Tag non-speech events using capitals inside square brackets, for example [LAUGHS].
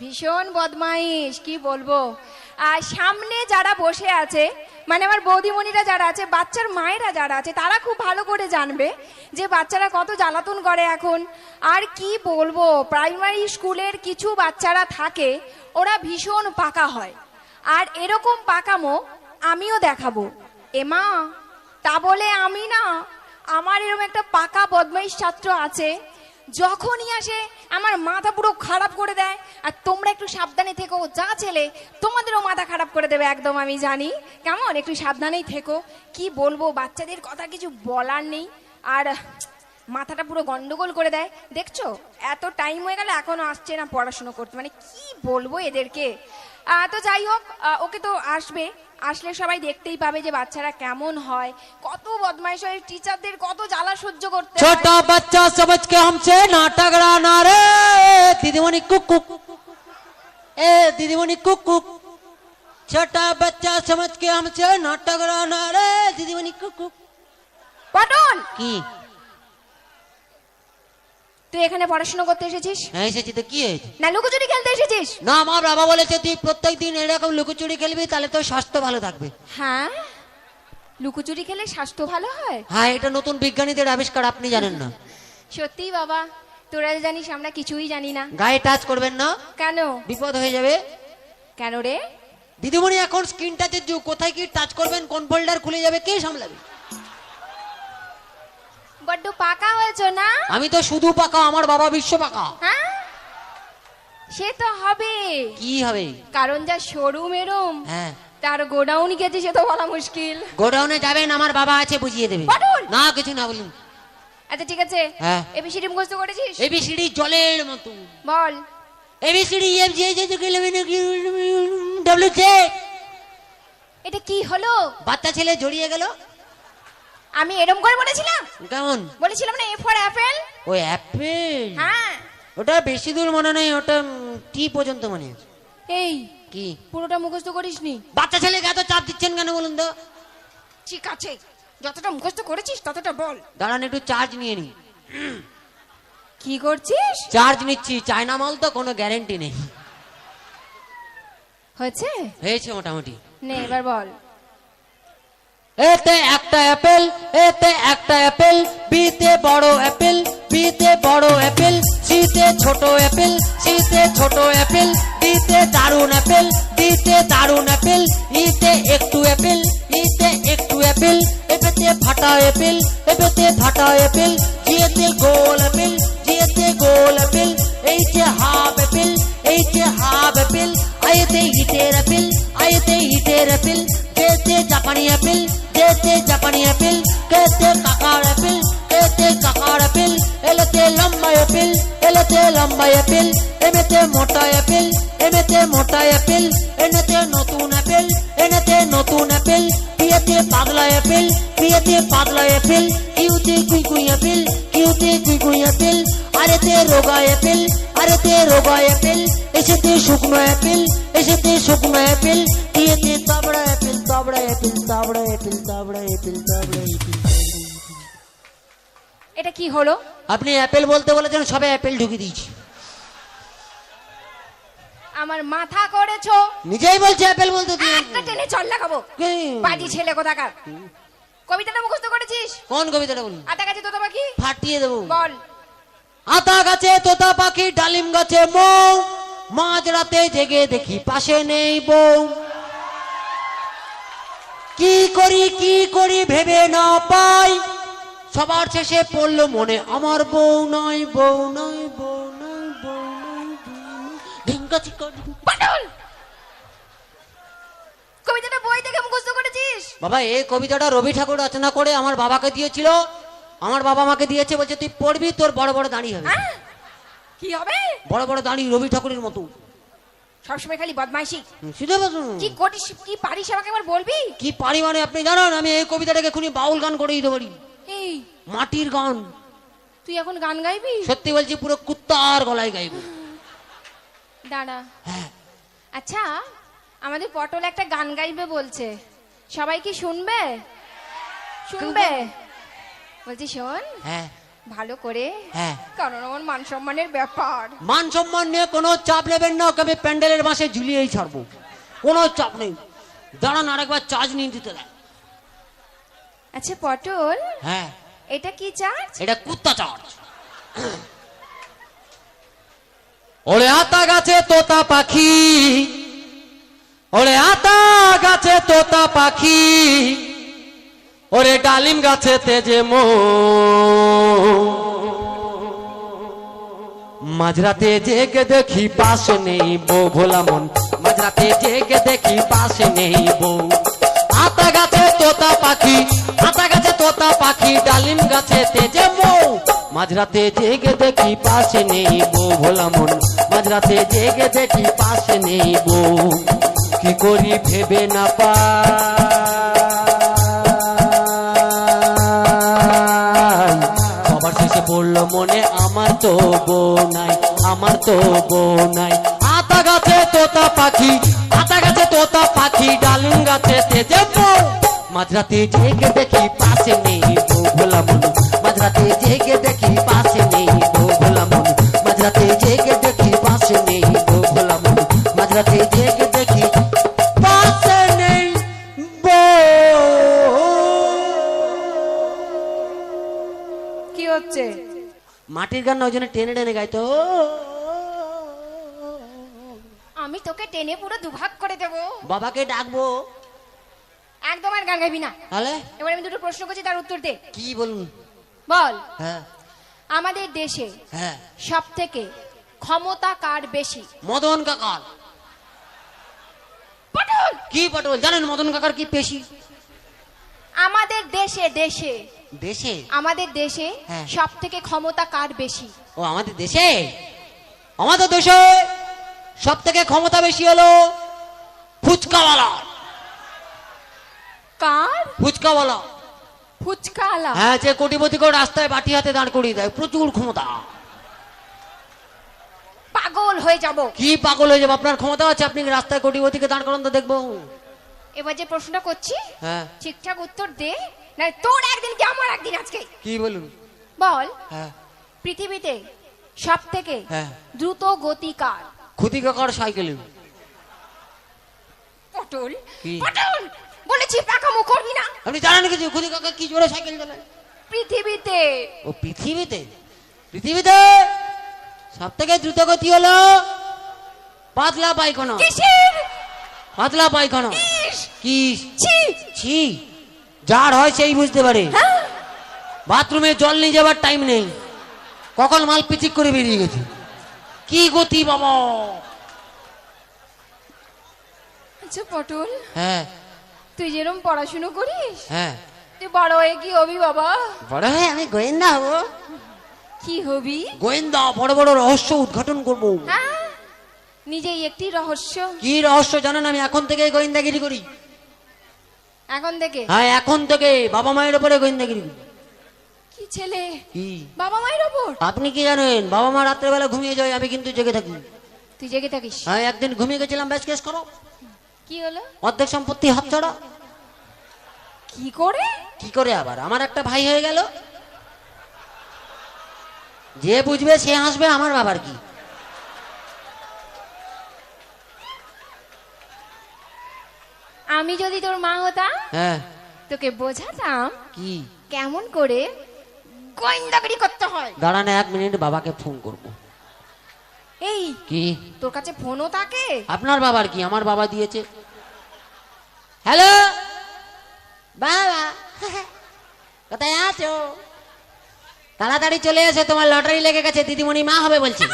ভীষণ বদমাইশ, কি বলব? আর সামনে যারা বসে আছে মানে আমার বৌদিমণিরা যারা আছে, বাচ্চার মায়েরা যারা আছে, তারা খুব ভালো করে জানবে যে বাচ্চারা কত জ্বালাতন করে এখন। আর কি বলব, প্রাইমারি স্কুলের কিছু বাচ্চারা থাকে, ওরা ভীষণ পাকা হয়। আর এরকম পাকামো আমিও দেখাবো। এমা তা বলে আমি না, আমার এরকম একটা পাকা বদমাইশ ছাত্র আছে যখনই আসে, আমার মাথা পুরো খারাপ করে দেয়। আর তোমরা একটু সাবধানে থেকো, যা ছেলে, তোমাদেরও মাথা খারাপ করে দেবে, একদম আমি জানি। কেমন? একটু সাবধানেই থেকো। কি বলব, বাচ্চাদের কথা কিছু বলার নেই। আর, মাথাটা পুরো গন্ডগোল করে দেয়। দেখছ? এত টাইম হয়ে গেল, এখনও আসছে না পড়াশুনো করতে। মানে কি বলব এদেরকে? তো যাই হোক ওকে তো আসবে। আসলে সবাই দেখতেই পাবে যে বাচ্চারা কেমন হয়। কত বদমাইশ হয় টিচারদের কত জ্বালা সহ্য করতে ছোট বাচ্চা সমাজকে হামছে নাটক রানা রে। দিদিমণি কুকুক। এ দিদিমণি কুকুক। ছোট বাচ্চা সমাজকে হামছে নাটক রানা রে। দিদিমণি কুকুক। পটন কি? তুই এখানে পড়াশোনা করতে এসেছিস? হ্যাঁ এসেছি তো। কি হয়েছে? না লুকোচুরি খেলতে এসেছিস? না আমার বাবা বলেছে তুই প্রত্যেক দিন এরকম লুকোচুরি খেলবি তাহলে তোর স্বাস্থ্য ভালো থাকবে। হ্যাঁ? লুকোচুরি খেলে স্বাস্থ্য ভালো হয়? হ্যাঁ এটা নতুন বিজ্ঞানীদের আবিষ্কার আপনি জানেন না। [LAUGHS] সত্যি বাবা তোরা জানিস আমরা কিছুই জানি না। গায়ে টাচ করবেন না। কেন? বিপদ হয়ে যাবে। কেন রে? দিদিমণি এখন স্ক্রিন টাচের যুগ। কোথায় কি টাচ করবেন? কোন ফোল্ডার খুলে যাবে? কে সামলাবে? বড্ড পাকা হয়েছো না? আমি তো শুধু পাকা আমার বাবা বিশ্ব পাকা। হ্যাঁ? সে তো হবে। কি হবে? কারণ যা শোরুম এরম হ্যাঁ। তার গোডাউন গেছে সে তো বলা মুশকিল। গোডাউনে যাবেন আমার বাবা আছে বুঝিয়ে দেবে! না কিছু না বলুন। আচ্ছা ঠিক আছে। হ্যাঁ। এবিসিডি মুখস্থ করেছিস? এবিসিডি জলের মতো বল। ABCD F G H W J. এটা কি হলো? বাচ্চা ছেলে জড়িয়ে গেল। আমি এরম করে বলেছিলাম? কেমন? বলেছিলাম না এ ফর অ্যাপেল ওই অ্যাপেল হ্যাঁ। ওটা বেশি দূর মনে নেই ওটা টি পর্যন্ত মনে আছে। এই কি? পুরোটা মুখস্থ করিসনি? বাচ্চা ছেলেকে এত চাপ দিচ্ছেন কেন বলুন তো? ঠিক আছে যতটা মুখস্থ করেছিস ততটা বল। দাঁড়ান একটু চার্জ নিয়ে নি। কি করছিস? চার্জ নিচ্ছি চায়না মাল তো কোনো গ্যারেন্টি নেই। হয়েছে? হয়েছে মোটামুটি। নে এবার বল। এতে একটা অ্যাপেল, এতে একটা অ্যাপেল, বিতে বড় অ্যাপেল, বিতে বড় অ্যাপেল, সিতে ছোট অ্যাপেল, সিতে ছোট অ্যাপেল, ডিতে দারুণ অ্যাপেল, ডিতে দারুণ অ্যাপেল, ইতে একটু অ্যাপেল, ইতে একটু অ্যাপেল, এপেতে ফাটা অ্যাপেল, এপেতে ফাটা অ্যাপেল, জিয়েতে গোল অ্যাপেল, জিয়েতে গোল অ্যাপেল, এইতে হাফ অ্যাপেল, এইতে হাফ অ্যাপেল, আয়েতে ইটের অ্যাপেল, আয়েতে ইটের অ্যাপেল জাপানি অ্যাপেল কেতে জাপানি অ্যাপেল কেতে কাকার অ্যাপেল কেতে কাকার অ্যাপেল এলেতে লম্বা অ্যাপেল এলেতে লম্বা অ্যাপেল এমেতে মোটা অ্যাপেল এমেতে মোটা অ্যাপেল এনেতে নতুন অ্যাপেল এনেতে নতুন অ্যাপেল পিয়েতে পাগলা অ্যাপেল পিয়েতে পাগলা অ্যাপেল কিউতে কুই কুই অ্যাপেল কিউতে কুই কুই অ্যাপেল আরেতে রোগা অ্যাপেল আরেতে রোগা অ্যাপেল এসেতে শুকনো অ্যাপেল এসেতে শুকনো অ্যাপেল তাবড়া অ্যাপেল তাবড়া অ্যাপেল তাবড়া অ্যাপেল এটা কি হলো? আপনি অ্যাপেল বলতে বলেছেন সবে অ্যাপেল ঢুকিয়ে দিয়েছি। আমার মাথা করেছ? নিজেই বলছে অ্যাপেল বলতে একটা টেনে চল লাগাবো। পাটি ছেলে কোথাকার? কবিতাটা মুখস্থ করেছিস? কোন কবিতাটা বলুন? আতা কাছে তোতা পাখি? ফাটিয়ে দেবো। বল। আতা গাছে তোতা পাখি ডালিম গাছে মৌ। মাঝ রাতে জেগে দেখি পাশে নেই বউ কি করি কি করি ভেবে না পাই। সবার শেষে পড়ল মনে আমার বউ নয় বউ নয় বউ নয় বউ নয়। পটল কবিতাটা বই থেকে মুখস্থ করেছিস? বাবা এই কবিতাটা রবি ঠাকুর রচনা করে আমার বাবাকে দিয়েছিল। আমার বাবা আমাকে দিয়েছে বলছে তুই পড়বি তোর বড় বড় দাঁড়ি হবে। হ্যাঁ কি হবে? বড় বড় দাঁড়ি রবি ঠাকুরের মতো। সবসময় খালি বদমাইশি। শুনতে কি করিস কি পারিস আমাকে একবার বলবি? কি পারি মানে আপনি জানান আমি এই কবিতাটাকে এখনই বাউল গান করে দিতে পারি। এই মাটির গান। তুই এখন গান গাইবি? সত্যি বলছি পুরো কুত্তার গলায় গাইব। দাঁড়া। হ্যাঁ। আচ্ছা আমাদের পটল একটা গান গাইবে বলছে। সবাই কি শুনবে? শুনবে? বলছি শোন। হ্যাঁ। ভালো করে। হ্যাঁ। কারণ আমার মান সম্মানের ব্যাপার। মান সম্মান নিয়ে কোনো চাপ নেবেন না ওকে আমি প্যান্ডেলের মাসে ঝুলিয়েই ছাড়বো। কোনো চাপ নেই। দাঁড়ান আরেকবার চার্জ নিয়ে দিতে দেয় আচ্ছা পটল? হ্যাঁ। এটা কি চার্জ? এটা কুত্তা চার্জ। ওরে আতা গাছে তোতা পাখি। ওরে আতা গাছে তোতা পাখি। ওরে ডালিম গাছে তেজে মো মাঝরাতে জেগে দেখি পাশে নেই বউ, ভোলা মন। মাঝরাতে জেগে দেখি পাশে নেই বউ। আতা গাছে তোতা পাখি আতা গাছে তোতা পাখি, ডালিম গাছে তেজে মৌ। মাঝরাতে জেগে দেখি পাশে নেই বউ, ভোলা মন। মাঝরাতে জেগে দেখি পাশে নেই বউ। কি করি ভেবে না পাই। আমার তো বোনাই আমার তো বোনাই আতা গাছে তোতা পাখি, আতা গাছে তোতা পাখি, ডালিম গাছে তেজে মাঝরাতে জেগে দেখি পাশে নেই ভোলা মন। মাঝরাতে জেগে দেখি পাশে নেই ভোলা মন। মাঝরাতে জেগে দেখি পাশে নেই ভোলা মন। মাঝরাতে জেগে দেখি নেই কি হচ্ছে? মাটির গান ওই জন্য টেনে টেনে গাইতো আমি তোকে টেনে পুরো দুভাগ করে দেবো বাবাকে ডাকবো একদম আর গান গাইবি না তাহলে এবার আমি দুটো প্রশ্ন করছি তার উত্তর দে কি বলুন বল হ্যাঁ আমাদের দেশে হ্যাঁ সব থেকে ক্ষমতা কার বেশি মদন কাকার পটল কি পটল জানেন মদন কাকার কি পেশি আমাদের দেশে দেশে দেশে? আমাদের দেশে হ্যাঁ। সব থেকে ক্ষমতা কার বেশি? ও আমাদের দেশে? আমাদের দেশে সব থেকে ক্ষমতা বেশি হলো ফুচকাওয়ালা। কার? ফুচকাওয়ালা। ফুচকা হ্যাঁ যে রাস্তায় বাটি হাতে দাঁড় করিয়ে দেয় প্রচুর ক্ষমতা। পাগল হয়ে যাব। কি পাগল হয়ে যাবে? আপনার ক্ষমতা আছে আপনি রাস্তায় কোটিপতিকে দাঁড় করান তো দেখব। এবার যে প্রশ্নটা করছি হ্যাঁ। ঠিকঠাক উত্তর দে। না তোর একদিন কি আমার একদিন আজকে? কি বলুন? বল হ্যাঁ। পৃথিবীতে সব থেকে হ্যাঁ। দ্রুত গতি কার? ক্ষতি কাকার পটল? পটল! বলেছি পাকামো করবি না আপনি জানেন কিছু ক্ষতি কাকা কি জোরে সাইকেল চালায়? পৃথিবীতে। ও পৃথিবীতে? পৃথিবীতে সব থেকে দ্রুত গতি হলো পাতলা পায়খানা। পাতলা পায়খানা। কি ছি! ছি। যার হয় সেই বুঝতে পারে। হ্যাঁ। বাথরুমে জল নিয়ে যাবার টাইম নেই। কখন মাল পিচিক করে বেরিয়ে গেছে। কি গতি বাবা। আচ্ছা পটল। হ্যাঁ। তুই যেরকম পড়াশুনো করিস হ্যাঁ। তুই বড় হয়ে কি হবি বাবা? বড় হয়ে আমি গোয়েন্দা হব। কি হবি? গোয়েন্দা বড় বড় রহস্য উদ্ঘাটন করব। হ্যাঁ। নিজেই একটি রহস্য। কি রহস্য জানেন আমি? এখন থেকে গোয়েন্দাগিরি করি। এখন থেকে? হ্যাঁ এখন থেকে। বাবা মায়ের উপরে গোয়েন্দাগিরি কি ছেলে? কি? বাবা মায়ের ওপর? আপনি কি জানেন? বাবা মা রাত্রেবেলা ঘুমিয়ে যায় আমি কিন্তু জেগে থাকি। তুই জেগে থাকিস? হ্যাঁ একদিন ঘুমিয়ে গেছিলাম ব্যাস কেস করো। কি হলো? অর্ধেক সম্পত্তি হাত ছাড়া কি করে? কি করে আবার? আমার একটা ভাই হয়ে গেল। যে বুঝবে সে হাসবে আমার বাবার কি? আমি যদি তোর মা হতাম হ্যাঁ। তোকে বোঝাতাম কি? কেমন করে গোয়েন্দাগিরি করতে হয়। দাঁড়ান এক মিনিট বাবাকে ফোন করব। এই কি? তোর কাছে ফোনও থাকে আপনার বাবার কি? আমার বাবা দিয়েছে। হ্যালো? বাবা কোথায় আছো? তাড়াতাড়ি চলে এসে তোমার লটারি লেগে গেছে দিদিমণি মা হবে বলছি।